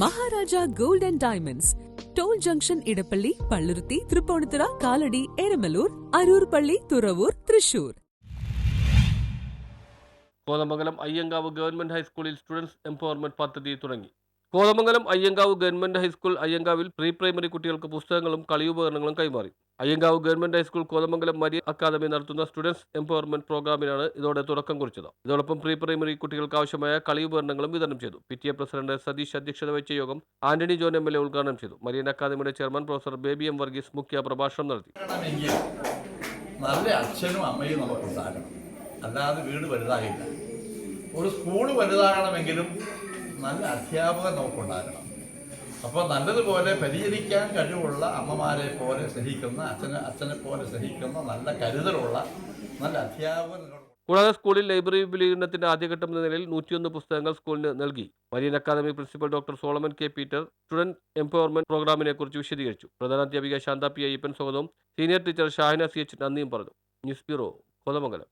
Maharaja gold and diamonds. Toll junction Edappally Palluruthy Tripunithura Kalady Eramalloor Aroor Palli Thuravoor Thrissur. Kothamangalam Ayyankavu government ഹൈസ്കൂളിൽ students empowerment പദ്ധതി തുടങ്ങി. Kothamangalam Ayyankavu government high school അയ്യങ്കാവിൽ pre primary കുട്ടികൾക്ക് പുസ്തകങ്ങളും കളിയുപകരണങ്ങളും കൈമാറി. Ayyankavu government high school Kothamangalam Maria academy നടത്തുന്ന students empowerment പ്രോഗ്രാമിനാണ് ഇതോടെ തുടക്കം കുറിച്ചത്. ഇതോടൊപ്പം പ്രീ പ്രൈമറി കുട്ടികൾക്ക് ആവശ്യമായ കളിയുപകരണങ്ങളും വിതരണം ചെയ്തു. P T A president Satheesh അധ്യക്ഷത വെച്ച യോഗം Antony John M L A ഉദ്ഘാടനം ചെയ്തു. മരിയൻ അക്കാദമിയുടെ chairman professor Baby M Varghese മുഖ്യ പ്രഭാഷണം നടത്തി. നല്ല അച്ഛനും അമ്മയും നമുക്കുണ്ടാകണം അല്ലാതെ വീട് വലുതാകില്ല ഒരു സ്കൂൾ വലുതാകണമെങ്കിലും നല്ല അധ്യാപകർ നമുക്കുണ്ടാകണം. അപ്പോൾ നല്ലതുപോലെ പരിചരിക്കാൻ കഴിവുള്ള അമ്മമാരെ പോലെ സഹിക്കുന്ന അച്ഛനെ അച്ഛനെ പോലെ സഹിക്കുന്ന നല്ല കരുതലുള്ള നല്ല അധ്യാപകർ നിങ്ങളോട് കൂടാതെ സ്കൂളിൽ ലൈബ്രറി വിപുലീകരണത്തിന്റെ ആദ്യഘട്ടം എന്ന നിലയിൽ നൂറ്റിയൊന്ന് പുസ്തകങ്ങൾ സ്കൂളിന് നൽകി. Marian academy principal doctor Solomon K Peter student empowerment പ്രോഗ്രാമിനെ കുറിച്ച് വിശദീകരിച്ചു. പ്രധാനാധ്യാപിക പി അയ്യപ്പൻ സ്വാഗതവും senior teacher Shahina C H നന്ദിയും പറഞ്ഞു. News bureau Kothamangalam.